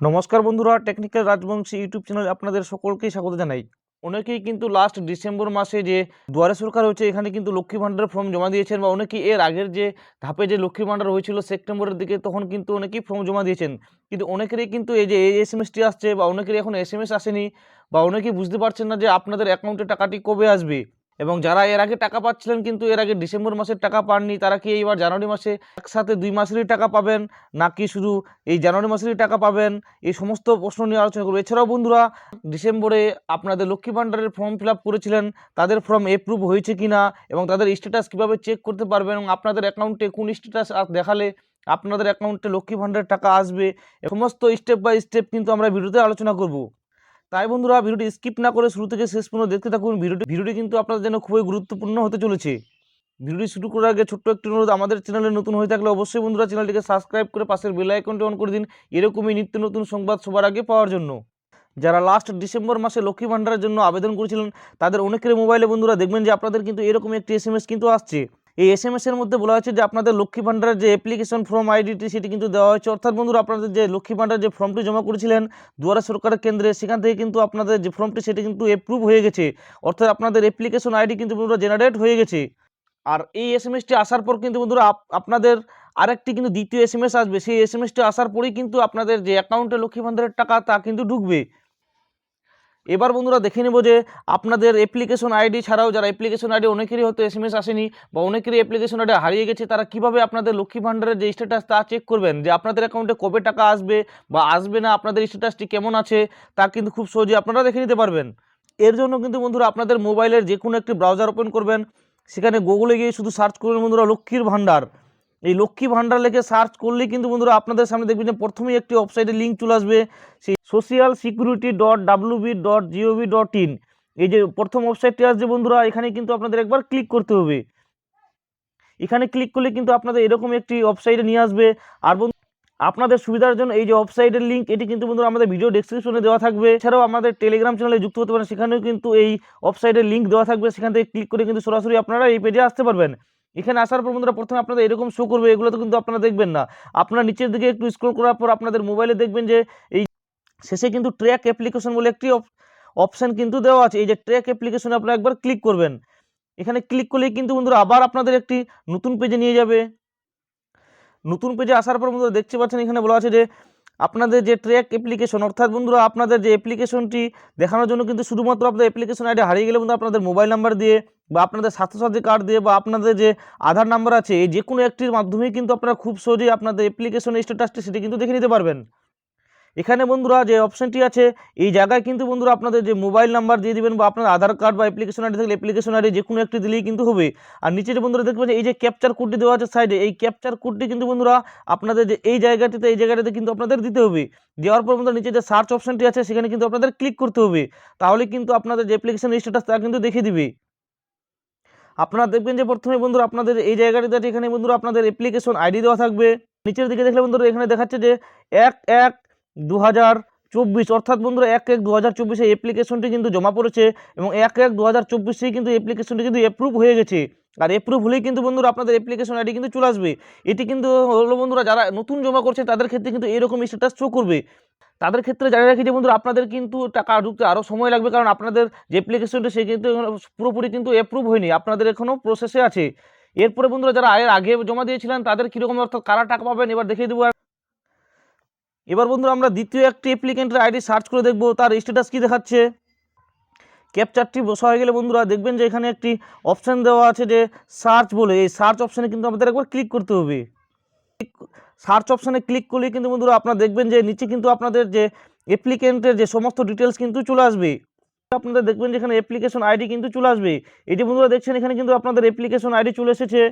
নমস্কার বন্ধুরা technical Rajbanshi YouTube চ্যানেলে আপনাদের সকলকেই স্বাগত জানাই। অনেকেই কিন্তু লাস্ট ডিসেম্বর মাসে যে দুয়ারে সরকার হয়েছে, এখানে কিন্তু লক্ষ্মী ভাণ্ডারের ফর্ম জমা দিয়েছেন বা অনেকেই এর আগের যে ধাপে যে লক্ষ্মী ভাণ্ডার হয়েছিল সেপ্টেম্বরের দিকে, তখন কিন্তু অনেকেই ফর্ম জমা দিয়েছেন। কিন্তু অনেকেরই কিন্তু এই যে এই এস এম এসটি আসছে বা অনেকেরই এখন এস এম এস আসেনি বা অনেকেই বুঝতে পারছেন না যে আপনাদের অ্যাকাউন্টে টাকাটি কবে আসবে। এবং যারা এর আগে টাকা পাচ্ছিলেন কিন্তু এর আগে ডিসেম্বর মাসের টাকা পাননি, তারা কি এইবার জানুয়ারি মাসে একসাথে দুই মাসেরই টাকা পাবেন? নাকি শুধু এই জানুয়ারি মাসেরই টাকা পাবেন? এই সমস্ত প্রশ্ন নিয়ে আলোচনা করব। এছাড়াও বন্ধুরা, ডিসেম্বরে আপনাদের লক্ষ্মী ভাণ্ডারের ফর্ম ফিল করেছিলেন, তাদের ফর্ম এপ্রুভ হয়েছে কি না এবং তাদের স্ট্যাটাস কীভাবে চেক করতে পারবেন এবং আপনাদের অ্যাকাউন্টে কোন স্ট্যাটাস দেখালে আপনাদের অ্যাকাউন্টে লক্ষ্মী ভাণ্ডারের টাকা আসবে? সমস্ত স্টেপ বাই স্টেপ কিন্তু আমরা ভিডিওতে আলোচনা করব। তাই বন্ধুরা ভিডিওটি স্কিপ না করে শুরু থেকে শেষ পর্যন্ত দেখতে থাকুন। ভিডিওটি ভিডিওটি কিন্তু আপনাদের জন্য খুবই গুরুত্বপূর্ণ হতে চলেছে। ভিডিওটি শুরু করার আগে ছোট্ট একটি অনুরোধ, আমাদের চ্যানেলে নতুন হয়ে থাকলে অবশ্যই বন্ধুরা চ্যানেলটিকে সাবস্ক্রাইব করে পাশের বেল আইকনটি অন করে দিন। এরকমই নিত্য নতুন সংবাদ সবার আগে পাওয়ার জন্য। যারা লাস্ট ডিসেম্বর মাসে লক্ষ্মী ভাণ্ডারের জন্য আবেদন করেছিলেন, তাদের অনেকের মোবাইলে বন্ধুরা দেখবেন যে আপনাদের কিন্তু এরকম একটি এস কিন্তু আসছে। এই এস এম এর মধ্যে বলা হয়েছে যে আপনাদের লক্ষ্মী ভাণ্ডারের যে অ্যাপ্লিকেশন ফর্ম আইডিটি সেটি কিন্তু দেওয়া হয়েছে। অর্থাৎ বন্ধুরা, আপনাদের যে লক্ষ্মী ভাণ্ডার যে ফর্মটি জমা করেছিলেন দুয়ারা সরকারের কেন্দ্রে, সেখান থেকে কিন্তু আপনাদের যে ফর্মটি সেটি কিন্তু অ্যাপ্রুভ হয়ে গেছে। অর্থাৎ আপনাদের অ্যাপ্লিকেশন আইডি কিন্তু বন্ধুরা জেনারেট হয়ে গেছে। আর এই এস এম এসটি আসার পর কিন্তু বন্ধুরা, আপ- আপনাদের আরেকটি কিন্তু দ্বিতীয় এস এম এস আসবে। সেই এস এম এসটি আসার পরেই কিন্তু আপনাদের যে অ্যাকাউন্টে লক্ষ্মী ভাণ্ডারের টাকা, তা কিন্তু ঢুকবে। এবার বন্ধুরা দেখে নেব যে আপনাদের অ্যাপ্লিকেশন আইডি ছাড়াও যারা অ্যাপ্লিকেশন আইডি অনেকেরই হয়তো এস এম এস আসেনি বা অনেকেরই অ্যাপ্লিকেশন আইডি হারিয়ে গেছে, তারা কীভাবে আপনাদের লক্ষ্মী ভাণ্ডারের যে স্ট্যাটাস তা চেক করবেন? যে আপনাদের অ্যাকাউন্টে কবে টাকা আসবে বা আসবে না, আপনাদের স্ট্যাটাসটি কেমন আছে তা কিন্তু খুব সহজে আপনারা দেখে নিতে পারবেন। এর জন্য কিন্তু বন্ধুরা আপনাদের মোবাইলের যে কোনো একটি ব্রাউজার ওপেন করবেন। সেখানে গুগলে গিয়ে শুধু সার্চ করবেন বন্ধুরা লক্ষ্মীর ভাণ্ডার। এই লক্ষ্মী ভাণ্ডার লিখে সার্চ করলেই কিন্তু বন্ধুরা আপনাদের সামনে দেখবেন যে প্রথমেই একটি ওয়েবসাইটের লিঙ্ক চলে আসবে, সেই social security dot W B dot G O V dot in এই যে প্রথম ওয়েবসাইটটি আসছে বন্ধুরা, এখানে কিন্তু আপনাদের একবার ক্লিক করতে হবে। এখানে ক্লিক করলে কিন্তু আপনাদের এরকম একটি ওয়েবসাইটে নিয়ে আসবে। আর বন্ধু, আপনাদের সুবিধার জন্য এই যে ওয়েবসাইটের লিঙ্ক এটি কিন্তু বন্ধুরা আমাদের ভিডিও ডেসক্রিপশনে দেওয়া থাকবে। এছাড়াও আমাদের টেলিগ্রাম চ্যানেলে যুক্ত হতে পারেন, সেখানেও কিন্তু এই ওয়েবসাইটের লিঙ্ক দেওয়া থাকবে। সেখান থেকে ক্লিক করে কিন্তু সরাসরি আপনারা এই পেজে আসতে পারবেন। এখানে আসার পর বন্ধুরা প্রথমে আপনাদের এরকম শো করবে, এগুলো তো কিন্তু আপনারা দেখবেন না। আপনারা নিচের দিকে একটু স্ক্রল করার পর আপনাদের মোবাইলে দেখবেন যে, এই শেষে কিন্তু ট্র্যাক অ্যাপ্লিকেশন বলে একটি অপশান কিন্তু দেওয়া আছে। এই যে ট্র্যাক অ্যাপ্লিকেশনে আপনারা একবার ক্লিক করবেন। এখানে ক্লিক করলেই কিন্তু বন্ধুরা আবার আপনাদের একটি নতুন পেজে নিয়ে যাবে। নতুন পেজে আসার পর বন্ধুরা দেখতে পাচ্ছেন এখানে বলা আছে যে, আপনাদের যে ট্র্যাক অ্যাপ্লিকেশন অর্থাৎ বন্ধুরা আপনাদের যে অ্যাপ্লিকেশনটি দেখানোর জন্য কিন্তু শুধুমাত্র আপনাদের অ্যাপ্লিকেশন আইডি হারিয়ে গেলে বন্ধু আপনাদের মোবাইল নাম্বার দিয়ে বা আপনাদের স্বাস্থ্যসাথী কার্ড দিয়ে বা আপনাদের যে আধার নাম্বার আছে, এই যে কোনো একটির মাধ্যমেই কিন্তু আপনারা খুব সহজেই আপনাদের অ্যাপ্লিকেশনের স্ট্যাটাসটি সেটি কিন্তু দেখে নিতে পারবেন। এখানে বন্ধুরা যে অপশানটি আছে, এই জায়গায় কিন্তু বন্ধুরা আপনাদের যে মোবাইল নাম্বার দিয়ে দিবেন বা আপনার আধার কার্ড বা অ্যাপ্লিকেশন আইডি থাকলে অ্যাপ্লিকেশন আইডি যে কোনো একটি দিলেই কিন্তু হবে। আর নিচে যে বন্ধুরা দেখবেন এই যে ক্যাপচার কোডটি দেওয়া আছে সাইডে এই ক্যাপচার কোডটি কিন্তু বন্ধুরা আপনাদের যে এই জায়গাটিতে এই জায়গাটিতে কিন্তু আপনাদের দিতে হবে। দেওয়ার পর বন্ধুরা নিচে যে সার্চ অপশানটি আছে, সেখানে কিন্তু আপনাদের ক্লিক করতে হবে। তাহলে কিন্তু আপনাদের যে অ্যাপ্লিকেশন স্ট্যাটাস তা কিন্তু দেখিয়ে দিবে। আপনারা দেখবেন যে প্রথমে বন্ধুরা আপনাদের এই জায়গাটিতে এখানে বন্ধুরা আপনাদের অ্যাপ্লিকেশন আইডি দেওয়া থাকবে। নিচের দিকে দেখলে বন্ধুরা এখানে দেখাচ্ছে যে এক এক দু চব্বিশ, অর্থাৎ বন্ধুরা এক এক দু হাজার চব্বিশে অ্যাপ্লিকেশনটি কিন্তু জমা পড়েছে এবং এক এক দু হাজার চব্বিশেই কিন্তু অ্যাপ্লিকেশনটি কিন্তু অ্যাপ্রুভ হয়ে গেছে। আর অ্যাপ্রুভ হলেই কিন্তু বন্ধুরা আপনাদের অ্যাপ্লিকেশন আইডি কিন্তু চলে আসবে। এটি কিন্তু হলো বন্ধুরা যারা নতুন জমা করছে, তাদের ক্ষেত্রে কিন্তু এরকম স্ট্যাটাস শো করবে। তাদের ক্ষেত্রে জানিয়ে রাখি যে বন্ধুরা, আপনাদের কিন্তু টাকা ঢুকতে আরও সময় লাগবে, কারণ আপনাদের যে অ্যাপ্লিকেশনটি সে কিন্তু পুরোপুরি কিন্তু অ্যাপ্রুভ হয়নি, আপনাদের এখনও প্রসেসে আছে। এরপরে বন্ধুরা, যারা আয়ের আগে জমা দিয়েছিলেন, তাদের কীরকম, অর্থাৎ কারা টাকা পাবেন, এবার দেখিয়ে দেবো এবার বন্ধুরা, আমরা দ্বিতীয় একটি অ্যাপ্লিকেন্টের আইডি সার্চ করে দেখব, তার স্ট্যাটাস কী দেখাচ্ছে। ক্যাপচারটি বসা হয়ে গেলে বন্ধুরা, দেখবেন যে এখানে একটি অপশান দেওয়া আছে যে সার্চ বলে, এই সার্চ অপশানে কিন্তু আমাদের একবার ক্লিক করতে হবে। সার্চ অপশানে ক্লিক করলে কিন্তু বন্ধুরা আপনারা দেখবেন যে নিচে কিন্তু আপনাদের যে অ্যাপ্লিকেন্টের যে সমস্ত ডিটেলস কিন্তু চলে আসবে। আপনাদের দেখবেন যে এখানে অ্যাপ্লিকেশন আইডি কিন্তু চলে আসবে। যে বন্ধুরা দেখছেন, এখানে কিন্তু আপনাদের অ্যাপ্লিকেশন আইডি চলে এসেছে।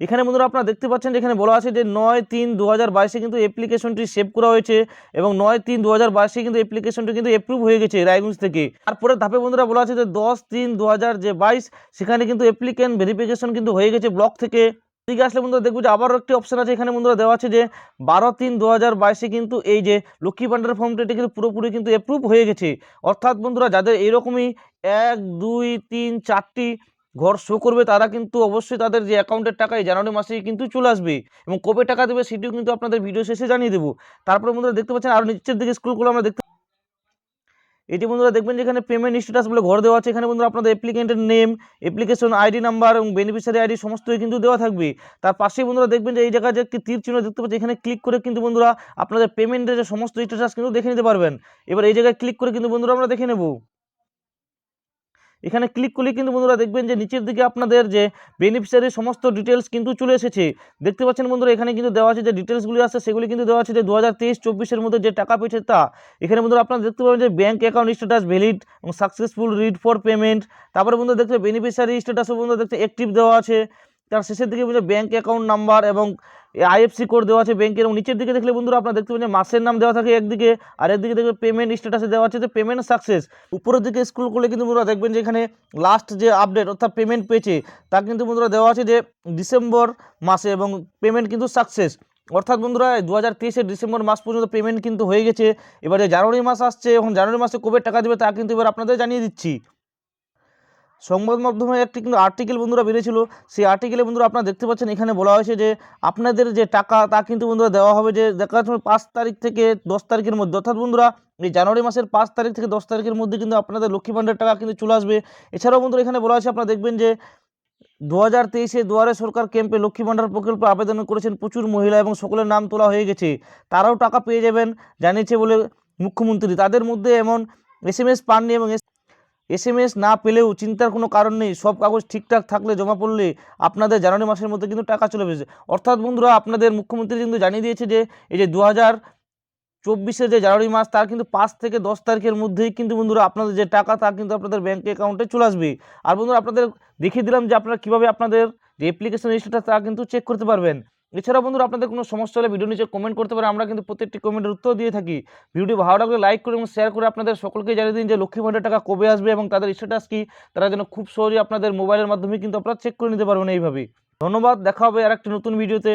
এখানে বন্ধুরা আপনারা দেখতে পাচ্ছেন যে এখানে বলা আছে যে নয় তিন দু বাইশে কিন্তু অ্যাপ্লিকেশনটি সেভ করা হয়েছে এবং নয় তিন দু বাইশে কিন্তু অ্যাপ্লিকেশনটি কিন্তু অ্যাপ্রুভ হয়ে গেছে রায়গঞ্জ থেকে। তারপরে ধাপে বন্ধুরা বলা আছে যে দশ তিন দু যে বাইশ, সেখানে কিন্তু অ্যাপ্লিকেন্ট ভেরিফিকেশন কিন্তু হয়ে গেছে ব্লক থেকে। দিকে আসলে বন্ধুরা দেখব যে আবারও একটি অপশন আছে। এখানে বন্ধুরা দেওয়া আছে যে বারো তিন দু হাজার বাইশে কিন্তু এই যে লক্ষ্মী ভাণ্ডার ফর্মটি এটি কিন্তু পুরোপুরি কিন্তু অ্যাপ্রুভ হয়ে গেছে। অর্থাৎ বন্ধুরা যাদের এরকমই এক, দুই, তিন, চারটি ঘর শো করবে, তারা কিন্তু অবশ্যই তাদের যে অ্যাকাউন্টের টাকা এই জানুয়ারি মাসেই কিন্তু চলে আসবে এবং কবে টাকা দেবে সেটিও কিন্তু আপনাদের ভিডিও শেষে জানিয়ে দেবো। তারপরে বন্ধুরা দেখতে পাচ্ছেন আরও নিচের দিকে স্কুলগুলো আমরা দেখতে এটি বন্ধুরা দেখবেন যে এখানে পেমেন্ট স্ট্যাটাস বলে ঘর দেওয়া আছে। এখানে বন্ধুরা আপনাদের অ্যাপ্লিকেন্টের নেম অ্যাপ্লিকেশন আইডি নাম্বার এবং বেনিফিশিয়ারি আইডি সমস্তই কিন্তু দেওয়া থাকবে। তার পাশেই বন্ধুরা দেখবেন যে এই জায়গায় যে একটি তীর চিহ্ন দেখতে পাচ্ছি এখানে ক্লিক করে কিন্তু বন্ধুরা আপনাদের পেমেন্টের যে সমস্ত স্ট্যাটাস কিন্তু দেখে নিতে পারবেন। এবার এই জায়গায় ক্লিক করে কিন্তু বন্ধুরা আমরা দেখে নেব। এখানে ক্লিক করলে কিন্তু বন্ধুরা দেখবেন যে নিচের দিকে আপনাদের যে বেনিফিশিয়ারির সমস্ত ডিটেলস কিন্তু চলে এসেছে। দেখতে পাচ্ছেন বন্ধুরা, এখানে কিন্তু দেওয়া আছে যে ডিটেলসগুলি আছে, সেগুলি কিন্তু দেওয়া আছে যে দু হাজার তেইশ, চব্বিশের মধ্যে যে টাকা পেয়েছে তা। এখানে বন্ধুরা আপনারা দেখতে পাবেন যে ব্যাঙ্ক অ্যাকাউন্ট স্ট্যাটাস ভ্যালিড এবং সাকসেসফুল রিড ফর পেমেন্ট তারপরে বন্ধুরা দেখতে বেনিফিশিয়ারি স্ট্যাটাসও বন্ধুরা দেখতে অ্যাক্টিভ দেওয়া আছে। তার শেষের দিকে বন্ধুরা ব্যাঙ্ক অ্যাকাউন্ট নাম্বার এবং আইএফসি কোড দেওয়া আছে ব্যাংকের এবং নিচের দিকে দেখলে বন্ধুরা আপনারা দেখতে পাবেন যে মাসের নাম দেওয়া থাকে একদিকে, আর একদিকে দেখবে পেমেন্ট স্ট্যাটাসে দেওয়া আছে যে পেমেন্ট সাকসেস উপরের দিকে স্ক্রল করলে কিন্তু বন্ধুরা দেখবেন যে এখানে লাস্ট যে আপডেট অর্থাৎ পেমেন্ট পেয়েছে, তা কিন্তু বন্ধুরা দেওয়া আছে যে ডিসেম্বর মাসে এবং পেমেন্ট কিন্তু সাকসেস অর্থাৎ বন্ধুরা দু হাজার তেইশের ডিসেম্বর মাস পর্যন্ত পেমেন্ট কিন্তু হয়ে গেছে। এবার যে জানুয়ারি মাস আসছে, এবং জানুয়ারি মাসে কবে টাকা দেবে তা কিন্তু এবার আপনাদের জানিয়ে দিচ্ছি। সংবাদ মাধ্যমে একটি কিন্তু আর্টিকেল বন্ধুরা বেরিয়েছিল। সেই আর্টিকেলে বন্ধুরা আপনারা দেখতে পাচ্ছেন, এখানে বলা হয়েছে যে আপনাদের যে টাকা, তা কিন্তু বন্ধুরা দেওয়া হবে যে দেখা যাচ্ছে পাঁচ তারিখ থেকে দশ তারিখের মধ্যে। অর্থাৎ বন্ধুরা, এই জানুয়ারি মাসের পাঁচ তারিখ থেকে দশ তারিখের মধ্যে কিন্তু আপনাদের লক্ষ্মী ভাণ্ডার টাকা কিন্তু চলে আসবে। এছাড়াও বন্ধুরা, এখানে বলা হয়েছে, আপনারা দেখবেন যে দু হাজার তেইশে দুয়ারে সরকার ক্যাম্পে লক্ষ্মী ভাণ্ডার প্রকল্পে আবেদন করেছেন প্রচুর মহিলা এবং সকলের নাম তোলা হয়ে গেছে। তারাও টাকা পেয়ে যাবেন, জানিয়েছে বলে মুখ্যমন্ত্রী। তাদের মধ্যে এমন এস এম এস পাননি এবং এস এম এস না পেলেও চিন্তার কোনো কারণ নেই। সব কাগজ ঠিকঠাক থাকলে জমা পড়লে আপনাদের জানুয়ারি মাসের মধ্যে কিন্তু টাকা চলে এসেছে অর্থাৎ বন্ধুরা, আপনাদের মুখ্যমন্ত্রী কিন্তু জানিয়ে দিয়েছে যে, এই যে দু হাজার চব্বিশের যে জানুয়ারি মাস, তার কিন্তু পাঁচ থেকে দশ তারিখের মধ্যেই কিন্তু বন্ধুরা আপনাদের যে টাকা, তা কিন্তু আপনাদের ব্যাঙ্ক অ্যাকাউন্টে চলে আসবে। আর বন্ধুরা, আপনাদের দেখিয়ে দিলাম যে আপনারা কীভাবে আপনাদের যে অ্যাপ্লিকেশন স্ট্যাটাস তা কিন্তু চেক করতে পারবেন। এছাড়াও বন্ধুরা, আপনাদের কোনো সমস্যা হলে ভিডিও নিচে কমেন্ট করতে পারে, আমরা কিন্তু প্রত্যেকটি কমেন্টের উত্তর দিয়ে থাকি। ভিডিওটি ভালো লাগলে লাইক করে এবং শেয়ার করে আপনাদের সকলকে জানিয়ে দিন যে লক্ষ্মী ভাণ্ডার টাকা কবে আসবে এবং তাদের স্ট্যাটাস কি। তারা যেন খুব সহজেই আপনাদের মোবাইলের মাধ্যমে কিন্তু আপনারা চেক করে নিতে পারবেন এইভাবে ধন্যবাদ, দেখা হবে আর একটি নতুন ভিডিওতে